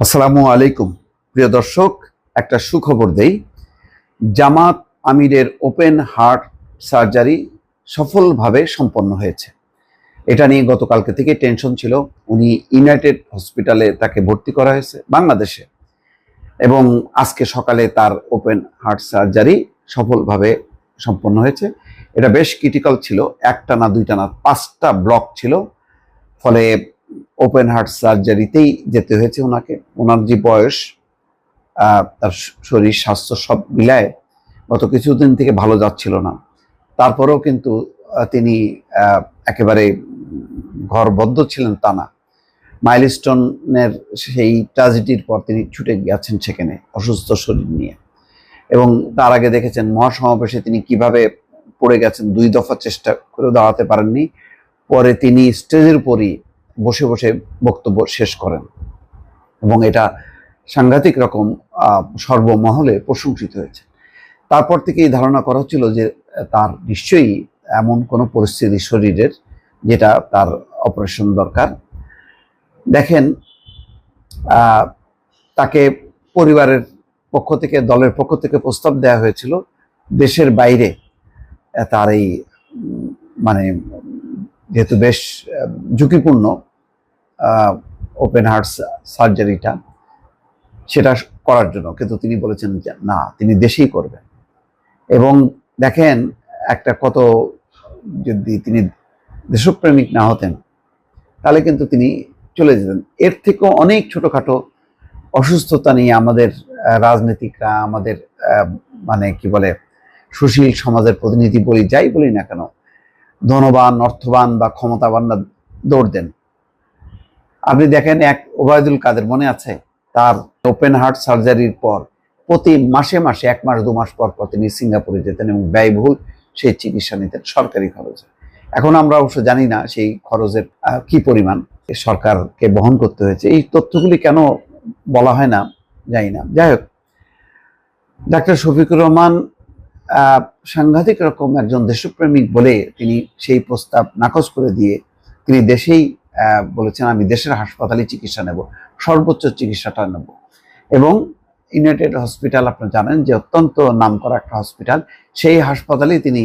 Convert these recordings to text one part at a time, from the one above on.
আসসালামু আলাইকুম। প্রিয় দর্শক, একটা সুখবর দেই। জামাত আমিরের ওপেন হার্ট সার্জারি সফলভাবে সম্পন্ন হয়েছে। এটা নিয়ে গতকালকে থেকে টেনশন ছিল। উনি ইউনাইটেড হসপিটালে তাকে ভর্তি করা হয়েছে বাংলাদেশে। এবং আজকে সকালে তার ওপেন হার্ট সার্জারি সফলভাবে সম্পন্ন হয়েছে। এটা বেশ ক্রিটিক্যাল ছিল। একটা না দুইটা না পাঁচটা ব্লক ছিল। ফলে ওপেন হার্ট সার্জারিতেই যেতে হয়েছে ওনাকে। ওনার যে বয়স তার শরীর, স্বাস্থ্য সব মিলায় গত কিছুদিন থেকে ভালো যাচ্ছিল না। তারপরেও কিন্তু তিনি একেবারে ঘরবদ্ধ ছিলেন তা না। মাইলস্টোনের সেই ট্রাজেডির পর তিনি ছুটে গেছেন সেখানে, অসুস্থ শরীর নিয়ে। এবং তার আগে দেখেছেন মহাসমাবেশে তিনি কীভাবে পড়ে গেছেন, দুই দফা চেষ্টা করে দাঁড়াতে পারেননি। পরে তিনি স্টেজের উপরই বসে বসে বক্তব্য শেষ করেন। এবং এটা সাংঘাতিক রকম সর্বমহলে প্রশংসিত হয়েছে। তারপর থেকেই ধারণা করা হচ্ছিল যে, তার নিশ্চয়ই এমন কোনো পরিস্থিতি শরীরের যেটা তার অপারেশন দরকার। দেখেন তাকে পরিবারের পক্ষ থেকে, দলের পক্ষ থেকে প্রস্তাব দেওয়া হয়েছিল, দেশের বাইরে তার এই মানে যেহেতু বেশ ঝুঁকিপূর্ণ ওপেন হার্ট সার্জারিটা সেটা করার জন্য। কিন্তু তিনি বলেছেন না, তিনি দেশেই করবেন। এবং দেখেন, একটা কত যদি তিনি দেশপ্রেমিক না হতেন, তাহলে কিন্তু তিনি চলে যেতেন। এর থেকেও অনেক ছোটোখাটো অসুস্থতা নিয়ে আমাদের রাজনীতিকরা, আমাদের মানে কি বলে, সুশীল সমাজের প্রতিনিধি বলি, যাই বলি না কেন, ধনবান, অর্থবান বা ক্ষমতাবানরা দৌড় দেন। আপনি দেখেন এক ওবায়দুল কাদের, মনে আছে? তার ওপেন হার্ট সার্জারির পর, প্রতি মাসে মাসে, এক মাস, দু মাস পর পর তিনি সিঙ্গাপুরে যেতেন এবং ব্যয়বহুল সেই চিকিৎসা নিতেন সরকারি খরচে। এখন আমরা অবশ্য জানি না সেই খরচের কি পরিমাণ সরকারকে বহন করতে হয়েছে। এই তথ্যগুলি কেন বলা হয় না, জানি না। যাই হোক, ডাক্তার শফিকুর রহমান সাংঘাতিক রকম একজন দেশপ্রেমিক বলে তিনি সেই প্রস্তাব নাকচ করে দিয়ে তিনি দেশেই বলেছেন, আমি দেশের হাসপাতালে চিকিৎসা নেব, সর্বোচ্চ চিকিৎসাটা নেব। এবং ইউনাইটেড হসপিটাল আপনারা জানেন যে অত্যন্ত নামকরা একটা হসপিটাল সেই হাসপাতালেই তিনি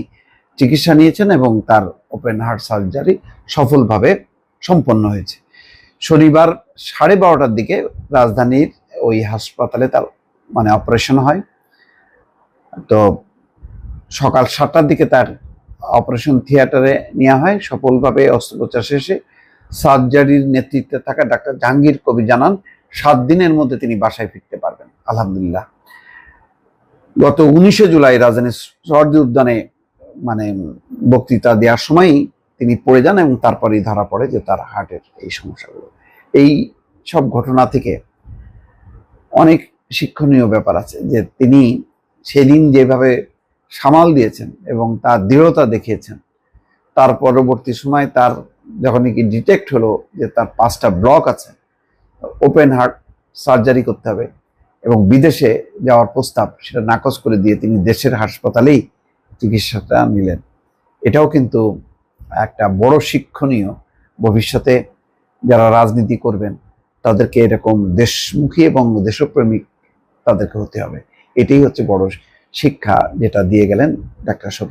চিকিৎসা নিয়েছেন এবং তার ওপেন হার্ট সার্জারি সফলভাবে সম্পন্ন হয়েছে। শনিবার সাড়ে বারোটার দিকে রাজধানীর ওই হাসপাতালে তার মানে অপারেশন হয়। তো সকাল সাতটার দিকে তার অপারেশন থিয়েটারে নেওয়া হয়। সফলভাবে অস্ত্রোপচার শেষে সার্জারির নেতৃত্বে থাকা ডাক্তার জাহাঙ্গীর কবি জানান, সাত দিনের মধ্যে তিনি বাসায় ফিরতে পারবেন। আলহামদুলিল্লাহ। গত উনিশে জুলাই রাজধানীর সর্দি উদ্যানে মানে বক্তৃতা দেওয়ার সময়ই তিনি পড়ে যান এবং তারপরেই ধরা পড়ে যে তার হার্টের এই সমস্যাগুলো। এই সব ঘটনা থেকে অনেক শিক্ষণীয় ব্যাপার আছে যে তিনি সেদিন যেভাবে সামাল দিয়েছেন এবং তার দৃঢ়তা দেখিয়েছেন, তার পরবর্তী সময় তার যখন কি ডিটেক্ট হলো যে তার পাঁচটা ব্লক আছে ওপেন হার্ট সার্জারি করতে হবে এবং বিদেশে যাওয়ার প্রস্তাব সেটা নাকচ করে দিয়ে তিনি দেশের হাসপাতালেই চিকিৎসাটা নিলেন। এটাও কিন্তু একটা বড় শিক্ষণীয় ভবিষ্যতে যারা রাজনীতি করবেন, তাদেরকে এরকম দেশমুখী এবং দেশপ্রেমিক তাদেরকে হতে হবে। এটাই হচ্ছে বড় শিক্ষা যেটা দিয়ে গেলেন ডাক্তার